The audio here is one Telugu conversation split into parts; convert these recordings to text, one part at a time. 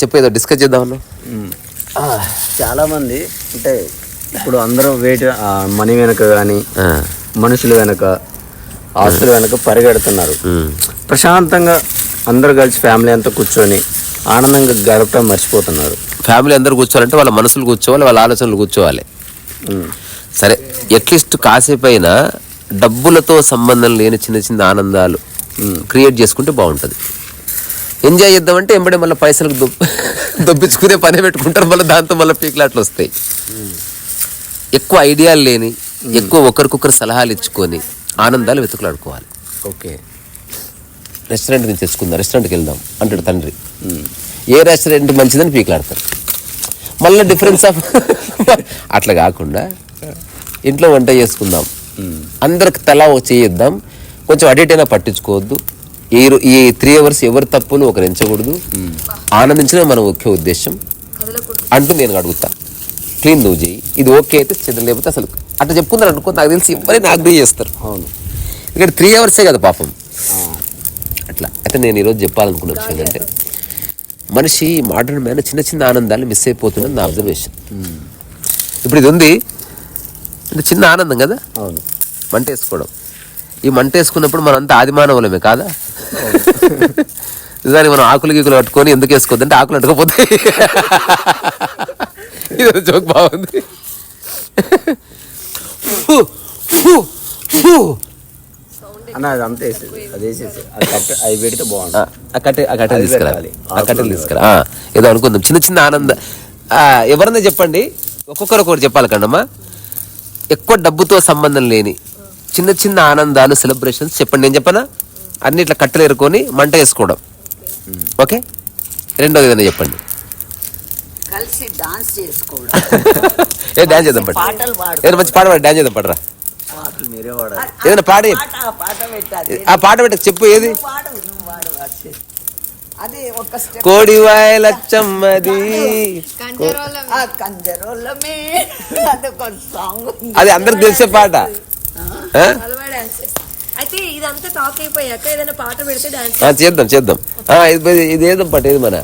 చెప్పేదో డిస్కస్ చేద్దాం అన్నా. చాలా మంది అంటే ఇప్పుడు అందరూ వెయిట్ మనీ వెనక కానీ మనుషులు వెనక ఆస్తుల వెనక పరిగెడుతున్నారు. ప్రశాంతంగా అందరు కలిసి ఫ్యామిలీ అంతా కూర్చొని ఆనందంగా గడపడం మర్చిపోతున్నారు. ఫ్యామిలీ అందరు కూర్చోవాలంటే వాళ్ళ మనసులు కూర్చోవాలి వాళ్ళ ఆలోచనలు కూర్చోవాలి. సరే అట్లీస్ట్ కాసేపు అయినా డబ్బులతో సంబంధం లేని చిన్న చిన్న ఆనందాలు క్రియేట్ చేసుకుంటే బాగుంటుంది. ఎంజాయ్ చేద్దామంటే ఎంబడే మళ్ళీ పైసలకు దొబ్ దొబ్బించుకునే పని పెట్టుకుంటారు మళ్ళీ దాంతో మళ్ళీ పీకులాట్లు వస్తాయి. ఎక్కువ ఐడియాలు లేని ఎక్కువ ఒకరికొకరు సలహాలు ఇచ్చుకొని ఆనందాలు వెతుకులాడుకోవాలి. ఓకే. రెస్టారెంట్ నుంచి తెచ్చుకుందాం రెస్టారెంట్కి వెళ్దాం అంటాడు తండ్రి. ఏ రెస్టారెంట్ మంచిదని పీకులాడతారు. మళ్ళీ డిఫరెన్స్ ఆఫ్ అట్లా కాకుండా ఇంట్లో వంట చేసుకుందాం. అందరికి తలా చేయిద్దాం కొంచెం అడిటైనా పట్టించుకోవద్దు. ఈ ఈ త్రీ అవర్స్ ఎవరి తప్పును ఒకరు ఎంచకూడదు. ఆనందించడం మన ముఖ్య ఉద్దేశం. అంటూ నేను అడుగుతా. క్లీన్ నువ్వు చేయి ఇది ఓకే అయితే చేద్దాం. లేకపోతే అసలు అట్లా చెప్పుకుందారు అనుకో నాకు తెలిసి ఎవరైనా అగ్రీ చేస్తారు. అవును. ఇక్కడ త్రీ అవర్సే కదా పాపం. అట్లా. అయితే నేను ఈరోజు చెప్పాలనుకున్న విషయం ఏంటంటే మనిషి మోడర్న్ మ్యాన్ చిన్న చిన్న ఆనందాలు మిస్ అయిపోతున్నది నా అబ్జర్వేషన్ ఇప్పుడు ఇది ఉంది. ఇది చిన్న ఆనందం కదా? అవును. మంట వేసుకోవడం ఈ మంట వేసుకున్నప్పుడు మనంతా ఆది మానవులమే కాదా? నిజానికి మనం ఆకులు గీకులు పట్టుకొని ఎందుకు వేసుకోవద్దంటే ఆకులు అంటకపోతే. ఇది జోక్ బాగుంది. ఏదో అనుకుందాం. చిన్న చిన్న ఆనంద ఎవరన్నా చెప్పండి. ఒక్కొక్కరు ఒక్కొక్కరు చెప్పాలి కండమ్మా ఎక్కువ డబ్బుతో సంబంధం లేని చిన్న చిన్న ఆనందాలు సెలబ్రేషన్స్ చెప్పండి. నేను చెప్పనా? అన్ని ఇట్లా కట్టెలు ఎరుకొని మంట వేసుకోవడం. ఓకే? రెండోది ఏదైనా చెప్పండి. కలిసి డాన్స్ చేసుకోవడం. ఏ డాన్స్ చేద్దాం పట్టు. ఏదైనా మంచి పాట పాడి డాన్స్ చేద్దాం పడరా ఏదైనా పాడి. ఆ పాట పెట్టి చెప్పు ఏది? కోడివాయ లచ్చమ్మది అది అందరికి తెలిసే పాట. ఆ? అలవా డాన్స్ అయితే ఇదంతా టాక్ అయిపోయాక ఏదైనా పాట పెడితే డాన్స్ ఆ, చేద్దాం చేద్దాం. ఆ, ఇది ఏదో పాట ఏది మన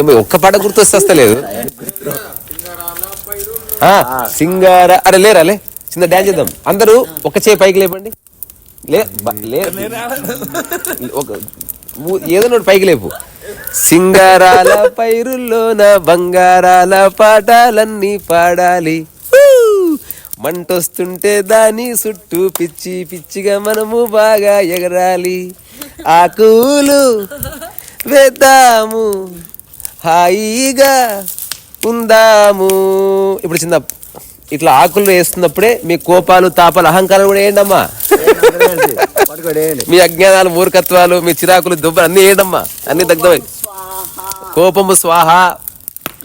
ఏమో ఒక్క పాట గుర్తు వస్తలేదు ఆ, సింగార అరే లేరా లే చిన్న డాన్స్ చేద్దాం. అందరూ ఒక చేయి పైకి లేపండి. ఏదో పైకి లేపు. సింగారాల పైరుల్లోన బంగారాల పాటాలన్నీ పాడాలి! మంటొస్తుంటే దాని చుట్టూ పిచ్చి పిచ్చిగా మనము బాగా ఎగరాలి. ఆకులు వేద్దాము. హాయిగా ఉందాము. ఇప్పుడు చిన్న ఇట్లా ఆకులు వేస్తున్నప్పుడే మీ కోపాలు తాపాలు అహంకారం కూడా ఏంటమ్మా? మీ అజ్ఞానాలు మూర్ఖత్వాలు మీ చిరాకులు దుబ్బలు అన్ని ఏంటమ్మా అన్ని దగ్ధమై కోపము స్వాహ.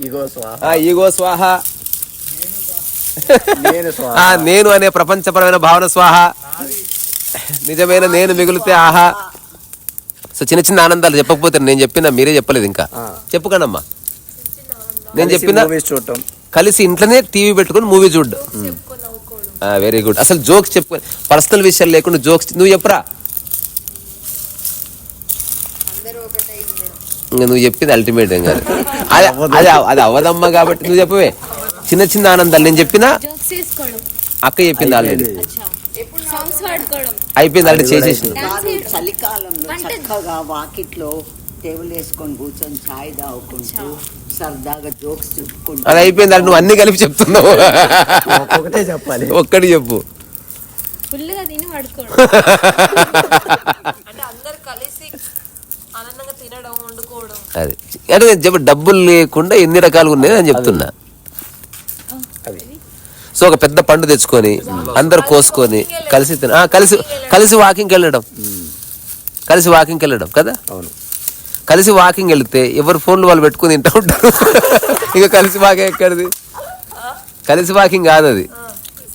ఇగో స్వా ఆ ఈగో స్వాహ. నేను స్వా ఆ నేను అనే ప్రపంచపరమైన భావన స్వాహ. నిజమైన నేను మిగిలితే ఆహా. సో చిన్న చిన్న ఆనందాలు చెప్పకపోతే నేను చెప్పినా మీరే చెప్పలేదు ఇంకా. చెప్పుకోండమ్మా. నేను చెప్పిన కలిసి ఇంట్లోనే టీవీ పెట్టుకొని మూవీ చూడడం. వెరీ గుడ్ అసలు జోక్స్ చెప్పు పర్సనల్ విషయాలు లేకుండా జోక్స్ నువ్వు చెప్పురా? ఇంకా నువ్వు చెప్పింది అల్టిమేట్ ఏం కాదు. అది అది అది అవదమ్మా కాబట్టి నువ్వు చెప్పవే. చిన్న చిన్న ఆనందాలు నేను చెప్పినా? అక్క చెప్పింది ఆల్రెడీ అయిపోయింది ఆల్రెడీ చేసేసింది కాదు చలికాలంలో చక్కగా వాకిట్లో టేబుల్ వేసుకొని కూర్చొని చాయ్ తాగుకుంటూ సరదాగా జోక్స్ చెప్పుకుంటూ అది అయిపోయింది అది నువ్వు అన్ని కలిపి చెప్తున్నావు. ఒకటే చెప్పాలి. ఒక్కటి చెప్పు. ఫుల్గా తిని పడుకోవడం అంటే అందరు కలిసి ఆనందంగా తినడం వండుకోవడం. అది. అంటే నేను చెప్పు డబ్బులు లేకుండా ఎన్ని రకాలుగా ఉన్నాయి అని చెప్తున్నా. సో ఒక పెద్ద పండు తెచ్చుకొని అందరు కోసుకొని కలిసి తిన ఆ, కలిసి కలిసి వాకింగ్కి వెళ్ళడం. కలిసి వాకింగ్కి వెళ్ళడం కదా? అవును. కలిసి వాకింగ్ వెళ్తే ఎవరు ఫోన్లు వాళ్ళు పెట్టుకుని తింటూ ఉంటారు. ఇక కలిసి వాకింగ్ ఎక్కడిది? కలిసి వాకింగ్ కాదు అది.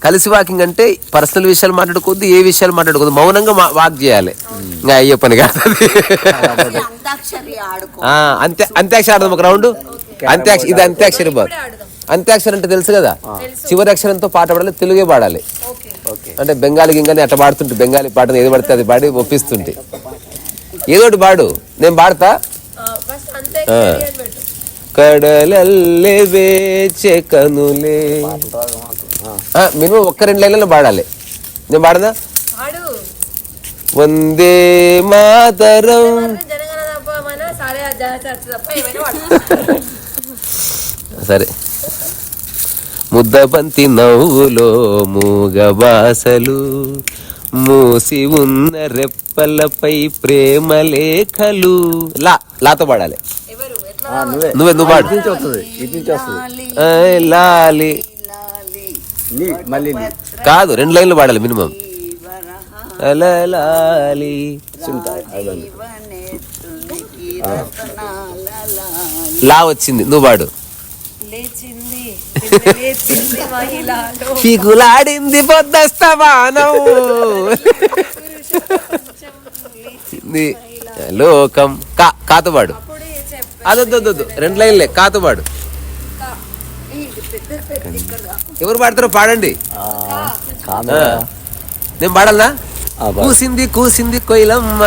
కలిసి వాకింగ్ అంటే పర్సనల్ విషయాలు మాట్లాడుకోవద్దు ఏ విషయాలు మాట్లాడుకోవద్దు. మౌనంగా వాక్ చేయాలి. ఇంకా అయ్యే పని కాదు అది. అంతాక్షరి ఆడుకో. ఆ, అంతే అంత్యాక్షరి ఆడదాం ఒక రౌండ్. అంత్యాక్షరి ఇది అంత్యాక్షరి ఆడదాం అంత్యాక్షరం అంటే తెలుసు కదా? చివరి అక్షరంతో పాట పాడాలి తెలుగే పాడాలి. ఓకే ఓకే అంటే బెంగాలీ గింగాలి అట్లా పాడుతుంటే బెంగాలీ పాటను ఏది పడితే అది పాడి ఒప్పిస్తుంటే. ఏదో ఒకటి పాడు. నేను పాడతా? కడలల్లే వేచే కనులే. మినిమం ఒక్క రెండు లైన్లలో పాడాలి. నేను పాడదా? పాడు. వందే మాతరం. సారే ముద్దబంతి నవ్వులో మూగ బాసలు మూసి ఉన్న రెప్పలపై ప్రేమ లేఖలు లా లాతో పాడాలి. నువ్వే. నువ్వే నువ్వు పాడు. లాలి లాలి. నీ మళ్ళీ కాదు రెండు లైన్లు పాడాలి మినిమం. లాలి. లా వచ్చింది నువ్వు పాడు. లేచింది లేచింది మహిళలో పీకులాడింది పొద్దస్తమానం ది లోకం కా కాతో పాడు అప్పుడే చెప్పా అదొద్దు రెండు లైన్లే కాతో పాడు ఎవరు పాడతారో పాడండి. నేను పాడాలనా. కూసింది కూసింది కొయిలమ్మ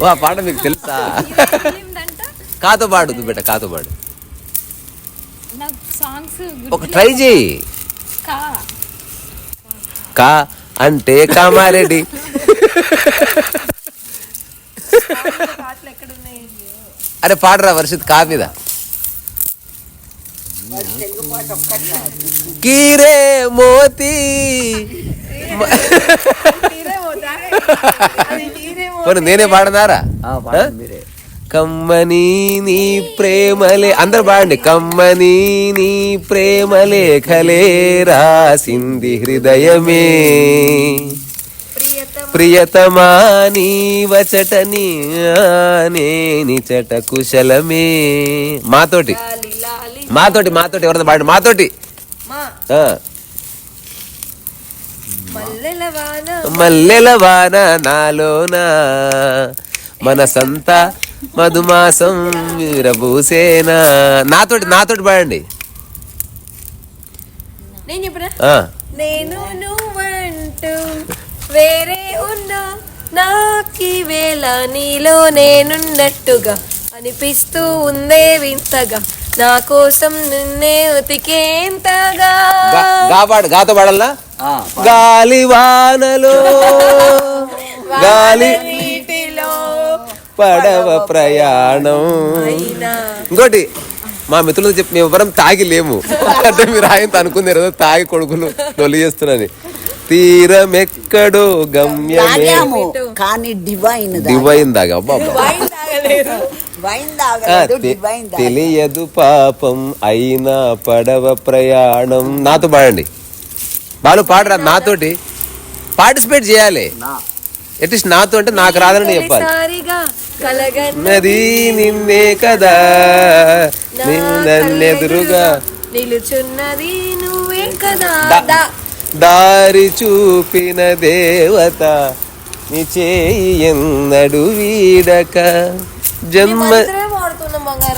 ఓ ఆ పాట మీకు తెలుసా? కాతో పాడు బిడ్డ కాతో పాడు ఒక ట్రై చేయి కా. కా. అంటే కామారెడ్డి పాటలు ఎక్కడ ఉన్నాయి అరే పాడరా వర్షిత్ కా మీద కీరే మోతి మీరే పోతా అది మీరే పోనీ నేనే పాడనారా ఆ, పాడండి మీరే కమ్మని నీ ప్రేమలే. అందరు పాడండి కమ్మని నీ ప్రేమలే ఖలే రాసింది హృదయమే. ప్రియతమ నీ వచటని నేని చట కుశలమే. మాతోటి. మాతోటి మాతోటి. ఎవరైనా పాడండి మాతోటి. మల్లెల వాన నాలోన? మనసంతా మధుమాసం వీరభూసేనా. నాతోటి నాతోటి పాడండి. నేను నువ్వంటూ వేరే ఉన్నా. నాకి వేళ నీలో నేనున్నట్టుగా అనిపిస్తూ ఉందే వింతగా. నా కోసం నిన్నే ఉతికేంతగా. గా- గా పాడు గాతో పాడాలా ఆ, గాలి వానలో. గాలి నీటిలో పడవ ప్రయాణం. ఇంకోటి మా మిత్రులు చెప్పి మేము ఎవరం తాగి లేము అంటే మీరు ఆయన అనుకున్నారు ఏదో తాగి కొడుకును లొల్లి చేస్తున్నాని తీరం ఎక్కడో గమ్యమే. కానీ డివైన్ డివైన్ దాగా తెలియదు పాపం అయినా పడవ ప్రయాణం. నాతో పాడండి. బాలు పాడరా నాతోటి. పార్టిసిపేట్ చేయాలి. నా అట్లీస్ట్ నాతో అంటే నాకు రాదని చెప్పాలి. నది నిన్నే కదా నన్నెదురుగా నిలుచున్నది నువ్వే కదా. దారి చూపిన దేవత నీ చేయి ఎన్నడు వీడక. జన్మ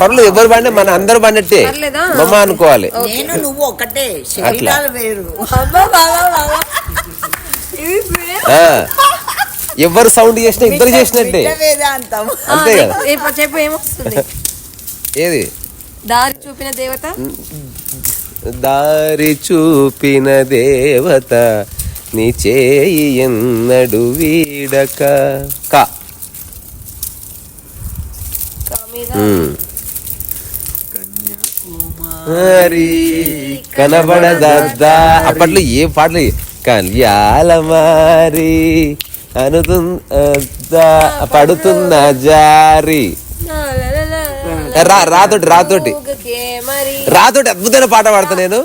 పర్లేదు ఎవరు పడినా మన అందరు పడినట్టే పర్లేదా? మమ్మ అనుకోవాలి. నేను నువ్వు ఒకటే శరీరాలు ఎవరు సౌండ్ చేసినా ఇద్దరు చేసినట్టే. వేదాంతం అంతే కదా. చెప్పు, చెప్పు ఏమొస్తుంది? ఏది? దారి చూపిన దేవత? దారి చూపిన దేవత నీ చేయి ఎన్నడు వీడక. కా. ఉమ్. మరి కనబడదా అప్పట్లో ఏ పాటలు? కళ్యాల మారి అనుతుందా పడుతున్న జారి. రా రాతోటి రాతోటి రాతోటి అద్భుతమైన పాట పాడతా నేను.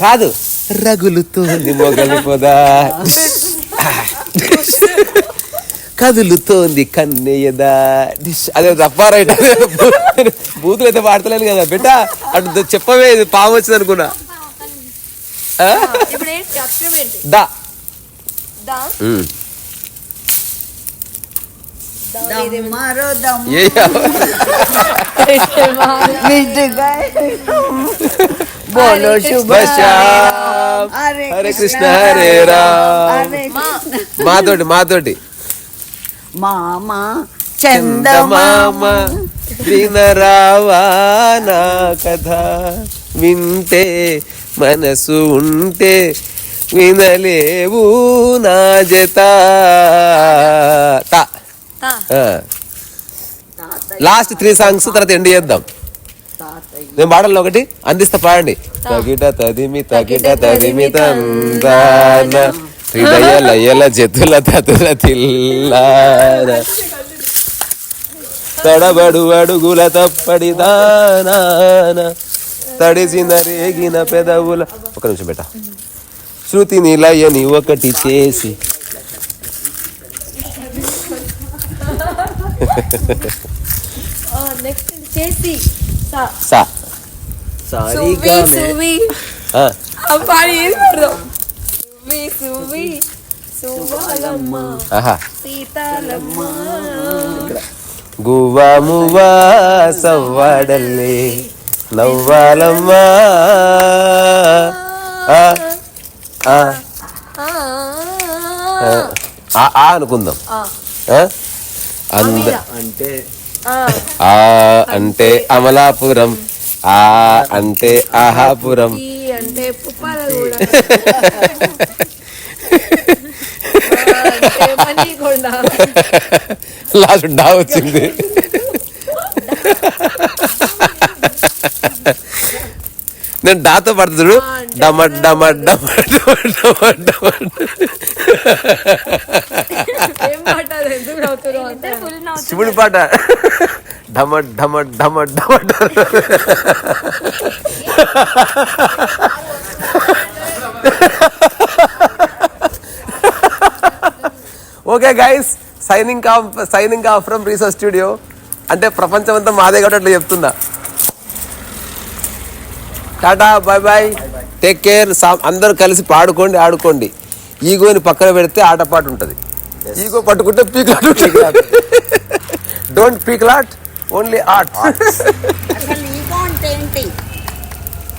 కాదు రగులుతోంది మొగలి పొదా కదులుతోంది కన్నయ్యదా డిష్ అదే తప్ప రైట్ బూతులు అయితే పాడతలేను కదా బిడ్డ అటు చెప్పవే ఇది పాము వచ్చింది అనుకున్నా దా బోలో శుభ శ్యామ్. హరే హరే కృష్ణ హరే రామ్. హరే కృష్ణ. మాతోటి మాతోటి. మామ చందమామ వినరావా నా కథ వింటే మనసు ఉంటే వినలేవు నా జత. లాస్ట్ త్రీ సాంగ్స్ తర్వాత ఎండ్ చేద్దాం. నేను పాటల్లో ఒకటి అందిస్తా పాడండి. తగిట తదిమి తగిట తదిమి తందాన. హృదయ లయల జతుల తతుల తిల్లాన. తడబడు అడుగుల తప్పడి దానాన. తడిసిన రేగిన పెదవుల. ఒక నిమిషం బేట. శృతి నిలయని ఒకటి చేసి నెక్స్ట్ చేసి తా. సా సారీగా సువి సువి ఆ, అబ్బాయి ఏం పడదాం సువి సువి సువాలమ్మ ఆహా సీతాలమ్మ గువ్వా మువ్వా సవ్వాడల్లే నవ్వాలమ్మా ఆ, ఆ, ఆ, ఆ, ఆ, ఆ అనుకుందాం? అంద అంటే ఆ. ఆ అంటే అమలాపురం ఆ అంటే ఆహాపురం అంటే లాస్ట్ డా వచ్చింది. నేను డాతో పడుతుడు డమ డమ డమ డమ డమ డమ. శివుడి పాట ఢమ ఢమ ఢమ ఢమ okay guys signing off signing off from research studio అంటే ప్రపంచం అంతా మాదే కాబట్టి అట్లా చెప్తున్నా. Tata bye bye take care అందరూ కలిసి పాడుకోండి ఆడుకోండి. ఈగోని పక్కన పెడితే ఆటపాటు ఉంటుంది. ఈగో పట్టుకుంటే పీక్లాట్ డోంట్ పీక్లాట్ ఓన్లీ ఆర్ట్ అసలు ఈగో అంటే ఏంటి?